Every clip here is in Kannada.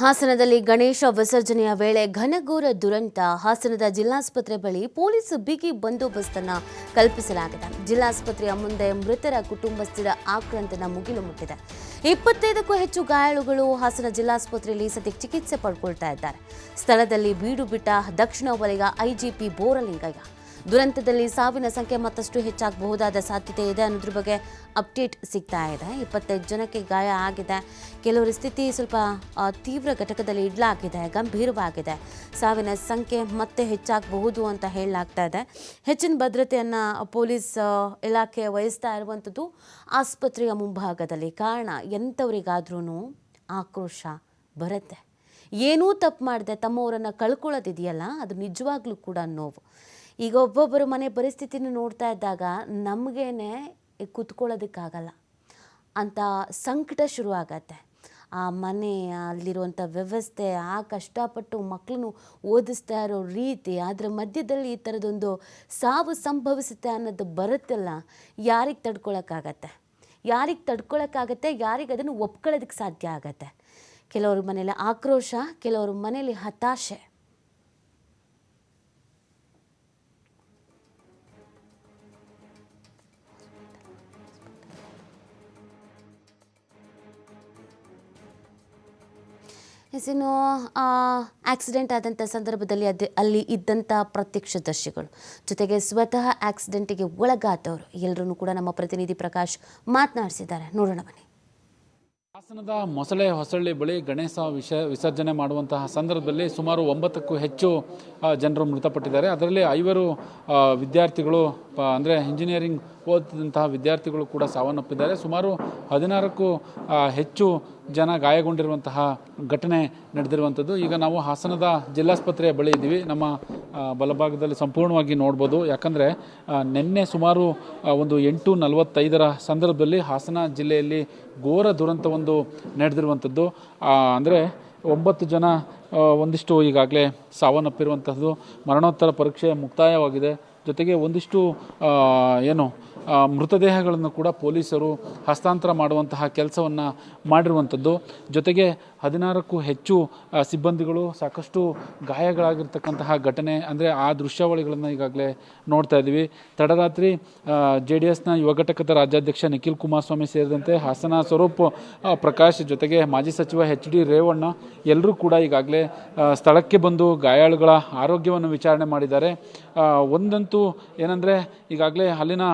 ಹಾಸನದಲ್ಲಿ ಗಣೇಶ ವಿಸರ್ಜನೆಯ ವೇಳೆ ಘನಘೋರ ದುರಂತ. ಹಾಸನದ ಜಿಲ್ಲಾಸ್ಪತ್ರೆ ಬಳಿ ಪೊಲೀಸ್ ಬಿಗಿ ಬಂದೋಬಸ್ತನ್ನು ಕಲ್ಪಿಸಲಾಗಿದೆ. ಜಿಲ್ಲಾಸ್ಪತ್ರೆಯ ಮುಂದೆ ಮೃತರ ಕುಟುಂಬಸ್ಥರ ಆಕ್ರಂದನ ಮುಗಿಲು ಮುಟ್ಟಿದೆ. ಇಪ್ಪತ್ತೈದಕ್ಕೂ ಹೆಚ್ಚು ಗಾಯಾಳುಗಳು ಹಾಸನ ಜಿಲ್ಲಾಸ್ಪತ್ರೆಯಲ್ಲಿ ಸದ್ಯಕ್ಕೆ ಚಿಕಿತ್ಸೆ ಪಡ್ಕೊಳ್ತಾ ಇದ್ದಾರೆ. ಸ್ಥಳದಲ್ಲಿ ಬೀಡು ಬಿಟ್ಟ ದಕ್ಷಿಣ ವಲಯ ಐಜಿಪಿ ಬೋರಲಿಂಗಯ್ಯ. ದುರಂತದಲ್ಲಿ ಸಾವಿನ ಸಂಖ್ಯೆ ಮತ್ತಷ್ಟು ಹೆಚ್ಚಾಗಬಹುದಾದ ಸಾಧ್ಯತೆ ಇದೆ ಅನ್ನೋದ್ರ ಬಗ್ಗೆ ಅಪ್ಡೇಟ್ ಸಿಗ್ತಾ ಇದೆ. ಇಪ್ಪತ್ತೈದು ಜನಕ್ಕೆ ಗಾಯ ಆಗಿದೆ. ಕೆಲವರ ಸ್ಥಿತಿ ಸ್ವಲ್ಪ ತೀವ್ರ ಘಟಕದಲ್ಲಿ ಇಡಲಾಗಿದೆ, ಗಂಭೀರವಾಗಿದೆ. ಸಾವಿನ ಸಂಖ್ಯೆ ಮತ್ತೆ ಹೆಚ್ಚಾಗಬಹುದು ಅಂತ ಹೇಳಲಾಗ್ತಾ ಇದೆ. ಹೆಚ್ಚಿನ ಭದ್ರತೆಯನ್ನು ಪೊಲೀಸ್ ಇಲಾಖೆ ವಹಿಸ್ತಾ ಇರುವಂಥದ್ದು ಆಸ್ಪತ್ರೆಯ ಮುಂಭಾಗದಲ್ಲಿ. ಕಾರಣ ಎಂಥವರಿಗಾದ್ರೂ ಆಕ್ರೋಶ ಬರುತ್ತೆ. ಏನೂ ತಪ್ಪು ಮಾಡಿದೆ ತಮ್ಮವರನ್ನು ಕಳ್ಕೊಳ್ಳೋದಿದೆಯಲ್ಲ, ಅದು ನಿಜವಾಗ್ಲೂ ಕೂಡ ನೋವು. ಈಗ ಒಬ್ಬೊಬ್ಬರು ಮನೆ ಪರಿಸ್ಥಿತಿನ ನೋಡ್ತಾ ಇದ್ದಾಗ ನಮಗೇನೆ ಕೂತ್ಕೊಳ್ಳೋದಕ್ಕಾಗಲ್ಲ. ಅಂತ ಸಂಕಟ ಶುರು ಆಗತ್ತೆ ಆ ಮನೆ ಅಲ್ಲಿರುವಂಥ ವ್ಯವಸ್ಥೆ, ಆ ಕಷ್ಟಪಟ್ಟು ಮಕ್ಕಳನ್ನು ಓದಿಸ್ತಾ ಇರೋ ರೀತಿ ಅದರ ಮಧ್ಯದಲ್ಲಿ ಈ ಥರದೊಂದು ಸಾವು ಸಂಭವಿಸುತ್ತೆ ಅನ್ನೋದು ಬರುತ್ತಲ್ಲ, ಯಾರಿಗೆ ತಡ್ಕೊಳ್ಳೋಕ್ಕಾಗತ್ತೆ ಯಾರಿಗೆ ತಡ್ಕೊಳಕ್ಕಾಗತ್ತೆ? ಯಾರಿಗೆ ಅದನ್ನು ಒಪ್ಕೊಳ್ಳೋದಕ್ಕೆ ಸಾಧ್ಯ ಆಗತ್ತೆ? ಕೆಲವ್ರ ಮನೇಲಿ ಆಕ್ರೋಶ, ಕೆಲವ್ರ ಮನೇಲಿ ಹತಾಶೆ. ಎಸ್ ಆಕ್ಸಿಡೆಂಟ್ ಆದಂಥ ಸಂದರ್ಭದಲ್ಲಿ ಅದು, ಅಲ್ಲಿ ಇದ್ದಂಥ ಪ್ರತ್ಯಕ್ಷದರ್ಶಿಗಳು ಜೊತೆಗೆ ಸ್ವತಃ ಆಕ್ಸಿಡೆಂಟಿಗೆ ಒಳಗಾದವರು. ಎಲ್ಲರೂ ಕೂಡ ನಮ್ಮ ಪ್ರತಿನಿಧಿ ಪ್ರಕಾಶ್ ಮಾತನಾಡಿಸಿದ್ದಾರೆ. ನೋಡೋಣ ಬನ್ನಿ. ಹಾಸನದ ಮೊಸಳೆ ಹೊಸಳ್ಳಿ ಬಳಿ ಗಣೇಶ ವಿಷ ವಿಸರ್ಜನೆ ಮಾಡುವಂತಹ ಸಂದರ್ಭದಲ್ಲಿ ಸುಮಾರು ಒಂಬತ್ತಕ್ಕೂ ಹೆಚ್ಚು ಜನರು ಮೃತಪಟ್ಟಿದ್ದಾರೆ. ಅದರಲ್ಲಿ ಐವರು ವಿದ್ಯಾರ್ಥಿಗಳು ಅಂದರೆ ಇಂಜಿನಿಯರಿಂಗ್ ಓದಿದಂತಹ ವಿದ್ಯಾರ್ಥಿಗಳು ಕೂಡ ಸಾವನ್ನಪ್ಪಿದ್ದಾರೆ. ಸುಮಾರು ಹದಿನಾರಕ್ಕೂ ಹೆಚ್ಚು ಜನ ಗಾಯಗೊಂಡಿರುವಂತಹ ಘಟನೆ ನಡೆದಿರುವಂಥದ್ದು. ಈಗ ನಾವು ಹಾಸನದ ಜಿಲ್ಲಾಸ್ಪತ್ರೆಯ ಬಳಿ ಇದ್ದೀವಿ. ನಮ್ಮ ಬಲಭಾಗದಲ್ಲಿ ಸಂಪೂರ್ಣವಾಗಿ ನೋಡ್ಬೋದು. ಯಾಕಂದರೆ ನಿನ್ನೆ ಸುಮಾರು ಒಂದು ಎಂಟು ನಲವತ್ತೈದರ ಸಂದರ್ಭದಲ್ಲಿ ಹಾಸನ ಜಿಲ್ಲೆಯಲ್ಲಿ ಘೋರ ದುರಂತವೊಂದು ನಡೆದಿರುವಂಥದ್ದು. ಅಂದರೆ ಒಂಬತ್ತು ಜನ ಒಂದಿಷ್ಟು ಈಗಾಗಲೇ ಸಾವನ್ನಪ್ಪಿರುವಂಥದ್ದು. ಮರಣೋತ್ತರ ಪರೀಕ್ಷೆ ಮುಕ್ತಾಯವಾಗಿದೆ. ಜೊತೆಗೆ ಒಂದಿಷ್ಟು ಏನು ಮೃತದೇಹಗಳನ್ನು ಕೂಡ ಪೊಲೀಸರು ಹಸ್ತಾಂತರ ಮಾಡುವಂತಹ ಕೆಲಸವನ್ನು ಮಾಡಿರುವಂಥದ್ದು. ಜೊತೆಗೆ ಹದಿನಾರಕ್ಕೂ ಹೆಚ್ಚು ಸಿಬ್ಬಂದಿಗಳು ಸಾಕಷ್ಟು ಗಾಯಗಳಾಗಿರ್ತಕ್ಕಂತಹ ಘಟನೆ ಅಂದರೆ ಆ ದೃಶ್ಯಾವಳಿಗಳನ್ನು ಈಗಾಗಲೇ ನೋಡ್ತಾ ಇದ್ದೀವಿ. ತಡರಾತ್ರಿ ಜೆ ಡಿ ಎಸ್ನ ಯುವ ಘಟಕದ ರಾಜ್ಯಾಧ್ಯಕ್ಷ ನಿಖಿಲ್ ಕುಮಾರಸ್ವಾಮಿ ಸೇರಿದಂತೆ ಹಾಸನ ಸ್ವರೂಪ್ ಪ್ರಕಾಶ್ ಜೊತೆಗೆ ಮಾಜಿ ಸಚಿವ ಎಚ್ ಡಿ ರೇವಣ್ಣ ಎಲ್ಲರೂ ಕೂಡ ಈಗಾಗಲೇ ಸ್ಥಳಕ್ಕೆ ಬಂದು ಗಾಯಾಳುಗಳ ಆರೋಗ್ಯವನ್ನು ವಿಚಾರಣೆ ಮಾಡಿದ್ದಾರೆ. ಒಂದಂತೂ ಏನಂದರೆ ಈಗಾಗಲೇ ಅಲ್ಲಿನ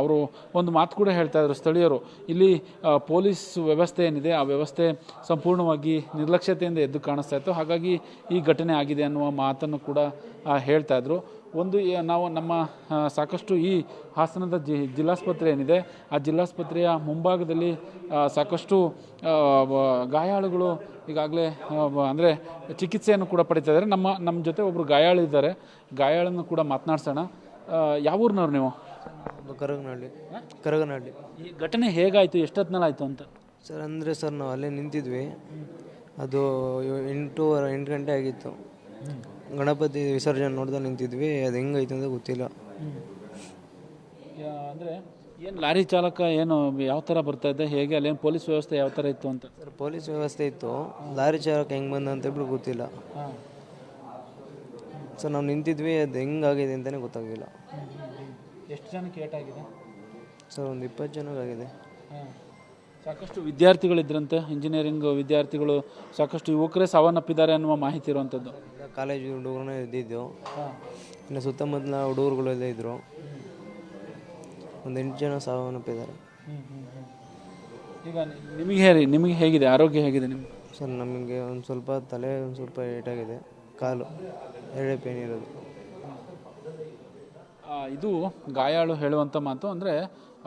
ಅವರು ಒಂದು ಮಾತು ಕೂಡ ಹೇಳ್ತಾ ಇದ್ರು ಸ್ಥಳೀಯರು. ಇಲ್ಲಿ ಪೊಲೀಸ್ ವ್ಯವಸ್ಥೆ ಏನಿದೆ, ಆ ವ್ಯವಸ್ಥೆ ಸಂಪೂರ್ಣವಾಗಿ ನಿರ್ಲಕ್ಷ್ಯತೆಯಿಂದ ಎದ್ದು ಕಾಣಿಸ್ತಾ ಇತ್ತು. ಹಾಗಾಗಿ ಈ ಘಟನೆ ಆಗಿದೆ ಅನ್ನುವ ಮಾತನ್ನು ಕೂಡ ಹೇಳ್ತಾ ಇದ್ರು. ಒಂದು ನಾವು ನಮ್ಮ ಸಾಕಷ್ಟು ಈ ಹಾಸನದ ಜಿ ಜಿಲ್ಲಾಸ್ಪತ್ರೆ ಏನಿದೆ ಆ ಜಿಲ್ಲಾಸ್ಪತ್ರೆಯ ಮುಂಭಾಗದಲ್ಲಿ ಸಾಕಷ್ಟು ಗಾಯಾಳುಗಳು ಈಗಾಗಲೇ ಅಂದರೆ ಚಿಕಿತ್ಸೆಯನ್ನು ಕೂಡ ಪಡಿತಾ ಇದ್ದಾರೆ. ನಮ್ಮ ನಮ್ಮ ಜೊತೆ ಒಬ್ಬರು ಗಾಯಾಳು ಇದ್ದಾರೆ. ಗಾಯಾಳನ್ನು ಕೂಡ ಮಾತನಾಡ್ಸೋಣ. ಯಾವ ಊರಿನವ್ರು ನೀವು? ಕರಗನಹಳ್ಳಿ. ಕರಗನಹಳ್ಳಿ. ಈ ಘಟನೆ ಹೇಗಾಯಿತು? ಎಷ್ಟೊತ್ತಿನಲ್ಲಿ ಆಯಿತು ಅಂತ. ಸರ್ ಅಂದರೆ ಸರ್ ನಾವು ಅಲ್ಲೇ ನಿಂತಿದ್ವಿ. ಅದು ಎಂಟೂವರೆ ಎಂಟು ಗಂಟೆ ಆಗಿತ್ತು. ಗಣಪತಿ ವಿಸರ್ಜನೆ ನೋಡ್ದೆ ನಿಂತಿದ್ವಿ. ಅದು ಹೆಂಗೈತೆ ಅಂತ ಗೊತ್ತಿಲ್ಲ. ಅಂದರೆ ಏನು ಲಾರಿ ಚಾಲಕ ಏನು ಯಾವ ಥರ ಬರ್ತಾ ಇದ್ದೆ? ಹೇಗೆ ಅಲ್ಲೇನು ಪೊಲೀಸ್ ವ್ಯವಸ್ಥೆ ಯಾವ ಥರ ಇತ್ತು ಅಂತ? ಸರ್ ಪೊಲೀಸ್ ವ್ಯವಸ್ಥೆ ಇತ್ತು. ಲಾರಿ ಚಾಲಕ ಹೆಂಗೆ ಬಂದ ಅಂತ ಹೇಳ್ಬಿಟ್ಟು ಗೊತ್ತಿಲ್ಲ. ಸರ್ ನಾವು ನಿಂತಿದ್ವಿ. ಅದು ಹೆಂಗಾಗಿದೆ ಅಂತಲೇ ಗೊತ್ತಾಗಿಲ್ಲ ಎಷ್ಟು ಜನಕ್ಕೆ ಏಟಾಗಿದೆ ಸರ್ ಒಂದು ಇಪ್ಪತ್ತು ಜನಕ್ಕಾಗಿದೆ ಸಾಕಷ್ಟು ವಿದ್ಯಾರ್ಥಿಗಳಿದ್ರಂತೆ ಇಂಜಿನಿಯರಿಂಗ್ ವಿದ್ಯಾರ್ಥಿಗಳು ಸಾಕಷ್ಟು ಯುವಕರೇ ಸಾವನ್ನಪ್ಪಿದ್ದಾರೆ ಅನ್ನುವ ಮಾಹಿತಿ ಇರುವಂಥದ್ದು ಕಾಲೇಜ್ ಹುಡುಗರನ್ನ ಇದ್ದಿದ್ದು. ಇನ್ನು ಸುತ್ತಮುತ್ತಲ ಹುಡುಗರುಗಳೆಲ್ಲ ಇದ್ದರು ಒಂದು ಎಂಟು ಜನ ಸಾವನ್ನಪ್ಪಿದ್ದಾರೆ. ಈಗ ನಿಮಗೆ ಹೇಳಿ ನಿಮಗೆ ಹೇಗಿದೆ ಆರೋಗ್ಯ ಹೇಗಿದೆ ನಿಮ್ಮ ಸರ್ ನಮಗೆ ಒಂದು ಸ್ವಲ್ಪ ತಲೆ ಒಂದು ಸ್ವಲ್ಪ ಏಟಾಗಿದೆ ಕಾಲು ಎರಡೇ ಪೇನ್ ಇರೋದು. ಇದು ಗಾಯಾಳು ಹೇಳುವಂಥ ಮಾತು ಅಂದರೆ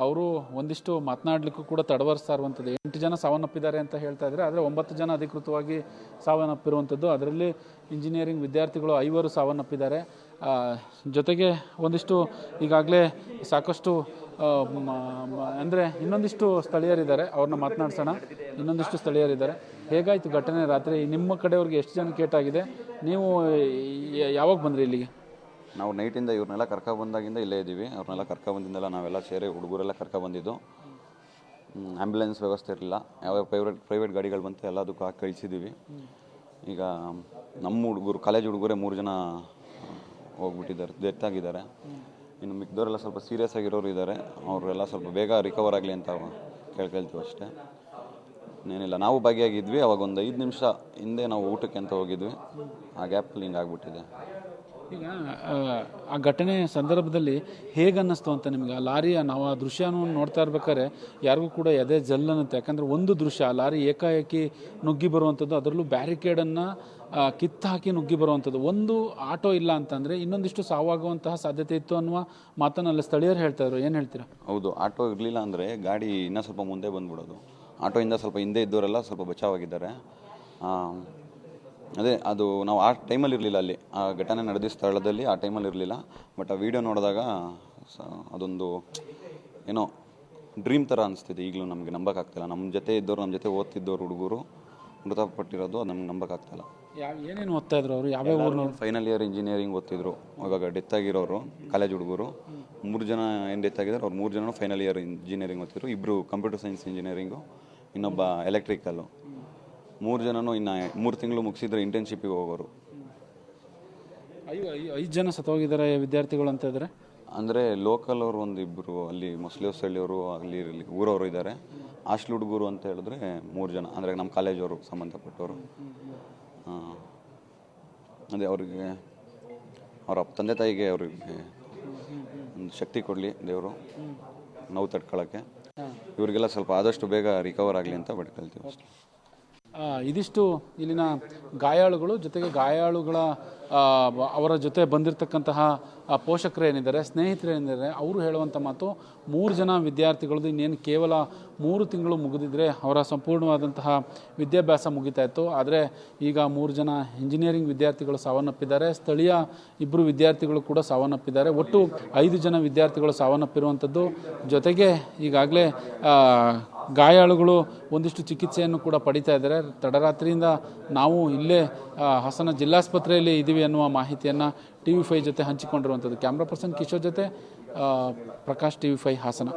ಅವರು ಒಂದಿಷ್ಟು ಮಾತನಾಡಲಿಕ್ಕೂ ಕೂಡ ತಡವರಿಸ್ತಾ ಇರುವಂಥದ್ದು ಎಂಟು ಜನ ಸಾವನ್ನಪ್ಪಿದ್ದಾರೆ ಅಂತ ಹೇಳ್ತಾ ಇದ್ದಾರೆ ಆದರೆ ಒಂಬತ್ತು ಜನ ಅಧಿಕೃತವಾಗಿ ಸಾವನ್ನಪ್ಪಿರುವಂಥದ್ದು ಅದರಲ್ಲಿ ಇಂಜಿನಿಯರಿಂಗ್ ವಿದ್ಯಾರ್ಥಿಗಳು ಐವರು ಸಾವನ್ನಪ್ಪಿದ್ದಾರೆ. ಜೊತೆಗೆ ಒಂದಿಷ್ಟು ಈಗಾಗಲೇ ಸಾಕಷ್ಟು ಅಂದರೆ ಇನ್ನೊಂದಿಷ್ಟು ಸ್ಥಳೀಯರಿದ್ದಾರೆ. ಅವ್ರನ್ನ ಮಾತನಾಡ್ಸೋಣ. ಇನ್ನೊಂದಿಷ್ಟು ಸ್ಥಳೀಯರಿದ್ದಾರೆ. ಹೇಗಾಯಿತು ಘಟನೆ ರಾತ್ರಿ? ನಿಮ್ಮ ಕಡೆಯವ್ರಿಗೆ ಎಷ್ಟು ಜನ ಕೇಟಾಗಿದೆ? ನೀವು, ಯಾವಾಗ ಬಂದ್ರಿ ಇಲ್ಲಿಗೆ? ನಾವು ನೈಟಿಂದ ಇವ್ರನ್ನೆಲ್ಲ ಕರ್ಕೊಬಂದಾಗಿಂದ ಇಲ್ಲೇ ಇದ್ದೀವಿ. ಅವ್ರನ್ನೆಲ್ಲ ಕರ್ಕೊಬಂದಿಂದೆಲ್ಲ ನಾವೆಲ್ಲ ಸೇರಿ ಹುಡುಗರೆಲ್ಲ ಕರ್ಕೊಬಂದಿದ್ದು ಆ್ಯಂಬುಲೆನ್ಸ್ ವ್ಯವಸ್ಥೆ ಇರಲಿಲ್ಲ. ಯಾವ ಪ್ರೈವೇಟ್ ಪ್ರೈವೇಟ್ ಗಾಡಿಗಳು ಬಂತು, ಎಲ್ಲದಕ್ಕೂ ಹಾಕಿ ಕಳಿಸಿದ್ದೀವಿ ಈಗ ನಮ್ಮ ಹುಡುಗರು ಕಾಲೇಜ್ ಹುಡುಗರೇ ಮೂರು ಜನ ಹೋಗ್ಬಿಟ್ಟಿದ್ದಾರೆ ಡೆತ್ ಆಗಿದ್ದಾರೆ. ಇನ್ನು ಮಿಕ್ದವರೆಲ್ಲ ಸ್ವಲ್ಪ ಸೀರಿಯಸ್ ಆಗಿರೋರು ಇದ್ದಾರೆ. ಅವರೆಲ್ಲ ಸ್ವಲ್ಪ ಬೇಗ ರಿಕವರ್ ಆಗಲಿ ಅಂತ ಕೇಳ್ಕೊಳ್ತೀವಿ ಅಷ್ಟೇ. ಏನಿಲ್ಲ, ನಾವು ಭಾಗಿಯಾಗಿದ್ವಿ. ಅವಾಗ ಒಂದು ಐದು ನಿಮಿಷ ಹಿಂದೆ ನಾವು ಊಟಕ್ಕೆ ಅಂತ ಹೋಗಿದ್ವಿ. ಆ ಗ್ಯಾಪಲ್ಲಿ ಹಿಂಗೆ ಆಗ್ಬಿಟ್ಟಿದೆ. ಈಗ ಆ, ಘಟನೆ ಸಂದರ್ಭದಲ್ಲಿ ಹೇಗೆ ಅನ್ನಿಸ್ತು ಅಂತ ನಿಮ್ಗೆ? ಆ ಲಾರಿಯ ನಾವು ಆ ದೃಶ್ಯವನ್ನು ನೋಡ್ತಾ ಇರ್ಬೇಕಾದ್ರೆ ಯಾರಿಗೂ ಕೂಡ ಎದೆ ಜಲ್ ಅನ್ನುತ್ತೆ ಯಾಕಂದ್ರೆ ಒಂದು ದೃಶ್ಯ ಆ ಲಾರಿ ಏಕಾಏಕಿ ನುಗ್ಗಿ ಬರುವಂಥದ್ದು ಅದರಲ್ಲೂ ಬ್ಯಾರಿಕೇಡನ್ನು ಕಿತ್ತು ಹಾಕಿ ನುಗ್ಗಿ ಬರುವಂಥದ್ದು. ಒಂದು ಆಟೋ ಇಲ್ಲ ಅಂತಂದರೆ ಇನ್ನೊಂದಿಷ್ಟು ಸಾವಾಗುವಂತಹ ಸಾಧ್ಯತೆ ಇತ್ತು ಅನ್ನುವ ಮಾತನ್ನು ಅಲ್ಲಿ ಸ್ಥಳೀಯರು ಹೇಳ್ತಾ ಇದ್ರು. ಏನು ಹೇಳ್ತೀರಾ? ಹೌದು ಆಟೋ ಇರಲಿಲ್ಲ ಅಂದರೆ ಗಾಡಿ ಇನ್ನೂ ಸ್ವಲ್ಪ ಮುಂದೆ ಬಂದ್ಬಿಡೋದು. ಆಟೋಯಿಂದ ಸ್ವಲ್ಪ ಹಿಂದೆ ಇದ್ದವರೆಲ್ಲ ಸ್ವಲ್ಪ ಬಚಾವಾಗಿದ್ದಾರೆ ಅದೇ ಅದು ನಾವು ಆ ಟೈಮಲ್ಲಿ ಇರಲಿಲ್ಲ ಅಲ್ಲಿ. ಆ ಘಟನೆ ನಡೆದ ಸ್ಥಳದಲ್ಲಿ ಆ ಟೈಮಲ್ಲಿ ಇರಲಿಲ್ಲ. ಬಟ್ ಆ ವಿಡಿಯೋ ನೋಡಿದಾಗ ಸ- ಅದೊಂದು ಏನೋ ಡ್ರೀಮ್ ಥರ ಅನಿಸ್ತಿದೆ. ಈಗಲೂ ನಮಗೆ ನಂಬೋಕ್ಕಾಗ್ತಿಲ್ಲ ನಮ್ಮ ಜೊತೆ ಇದ್ದವ್ರು ನಮ್ಮ ಜೊತೆ ಓದ್ತಿದ್ದವ್ರು ಹುಡುಗರು ಮೃತಪಟ್ಟಿರೋದು ಅದು ನಮ್ಗೆ ನಂಬೋಕ್ಕಾಗ್ತಿಲ್ಲ ಯಾವ ಏನೇನು ಓದ್ತಾ ಇದ್ರು ಅವರು? ಯಾವ್ಯಾವ ಊರು ಫೈನಲ್ ಇಯರ್ ಇಂಜಿನಿಯರಿಂಗ್ ಓದ್ತಿದ್ರು. ಇವಾಗ ಡೆತ್ ಆಗಿರೋರು ಕಾಲೇಜ್ ಹುಡುಗರು. ಮೂರು ಜನ ಏನು ಡೆತ್ ಆಗಿದ್ದಾರೆ? ಅವ್ರು ಮೂರು ಜನ ಫೈನಲ್ ಇಯರ್ ಇಂಜಿನಿಯರಿಂಗ್ ಓದ್ತಿದ್ರು. ಇಬ್ಬರು ಕಂಪ್ಯೂಟರ್ ಸೈನ್ಸ್ ಇಂಜಿನಿಯರಿಂಗು ಇನ್ನೊಬ್ಬ ಎಲೆಕ್ಟ್ರಿಕಲ್ಲು ಮೂರು ಜನನು ಇನ್ನು ಮೂರು ತಿಂಗಳು ಮುಗಿಸಿದ್ರೆ ಇಂಟರ್ನ್ಶಿಪ್ಪಿಗೆ ಹೋಗೋರು. ಐದು ಜನ ಸತ್ತೋಗಿದ್ದಾರೆ ವಿದ್ಯಾರ್ಥಿಗಳು ಅಂತ ಇದ್ದಾರೆ ಅಂದರೆ ಲೋಕಲ್ ಅವರು ಒಂದು ಇಬ್ಬರು ಅಲ್ಲಿ ಮೊಸಳೆ ಹೊಸಳ್ಳಿಯವರು ಅಲ್ಲಿ ಇಲ್ಲಿ ಊರವರು ಇದ್ದಾರೆ ಹಾಸ್ಟ್ಲ್ ಹುಡುಗರು ಅಂತ ಹೇಳಿದ್ರೆ ಮೂರು ಜನ ಅಂದರೆ ನಮ್ಮ ಕಾಲೇಜವರು ಸಂಬಂಧಪಟ್ಟವರು. ಅದೇ ಅವರಿಗೆ ಅವರ ತಂದೆ ತಾಯಿಗೆ ಅವ್ರಿಗೆ ಒಂದು ಶಕ್ತಿ ಕೊಡಲಿ ದೇವರು ನೋವು ತಡ್ಕೊಳ್ಳೋಕ್ಕೆ ಇವರಿಗೆಲ್ಲ ಸ್ವಲ್ಪ ಆದಷ್ಟು ಬೇಗ ರಿಕವರ್ ಆಗಲಿ ಅಂತ ಬೇಡ್ಕೊಳ್ತೀವಿ ಅಷ್ಟೇ. ಇದಿಷ್ಟು ಇಲ್ಲಿನ ಗಾಯಾಳುಗಳು ಜೊತೆಗೆ ಗಾಯಾಳುಗಳ ಅವರ ಜೊತೆ ಬಂದಿರತಕ್ಕಂತಹ ಪೋಷಕರೇನಿದ್ದಾರೆ ಪೋಷಕರು ಏನಿದ್ದಾರೆ ಸ್ನೇಹಿತರು ಏನಿದ್ದಾರೆ ಅವರು ಹೇಳುವಂಥ ಮಾತು ಮೂರು ಜನ ವಿದ್ಯಾರ್ಥಿಗಳದ್ದು ಇನ್ನೇನು ಕೇವಲ ಮೂರು ತಿಂಗಳು ಮುಗಿದಿದ್ರೆ ಅವರ ಸಂಪೂರ್ಣವಾದಂತಹ ವಿದ್ಯಾಭ್ಯಾಸ ಮುಗಿತಾ ಇತ್ತು. ಆದರೆ ಈಗ ಮೂರು ಜನ ಇಂಜಿನಿಯರಿಂಗ್ ವಿದ್ಯಾರ್ಥಿಗಳು ಸಾವನ್ನಪ್ಪಿದ್ದಾರೆ. ಸ್ಥಳೀಯ ಇಬ್ಬರು ವಿದ್ಯಾರ್ಥಿಗಳು ಕೂಡ ಸಾವನ್ನಪ್ಪಿದ್ದಾರೆ. ಒಟ್ಟು ಐದು ಜನ ವಿದ್ಯಾರ್ಥಿಗಳು ಸಾವನ್ನಪ್ಪಿರುವಂಥದ್ದು ಜೊತೆಗೆ ಈಗಾಗಲೇ ಗಾಯಾಳುಗಳು ಒಂದಿಷ್ಟು ಚಿಕಿತ್ಸೆಯನ್ನು ಕೂಡ ಪಡಿತಾ ಇದ್ದಾರೆ. ತಡರಾತ್ರಿಯಿಂದ ನಾವು ಇಲ್ಲೇ ಹಾಸನ ಜಿಲ್ಲಾಸ್ಪತ್ರೆಯಲ್ಲಿ ಇದ್ದೀವಿ ಅನ್ನುವ ಮಾಹಿತಿಯನ್ನು ಟಿ ವಿ ಫೈ ಜೊತೆ ಹಂಚಿಕೊಂಡಿರುವಂಥದ್ದು. ಕ್ಯಾಮ್ರಾ ಪರ್ಸನ್ ಕಿಶೋರ್ ಜೊತೆ Prakash T V five Hassan.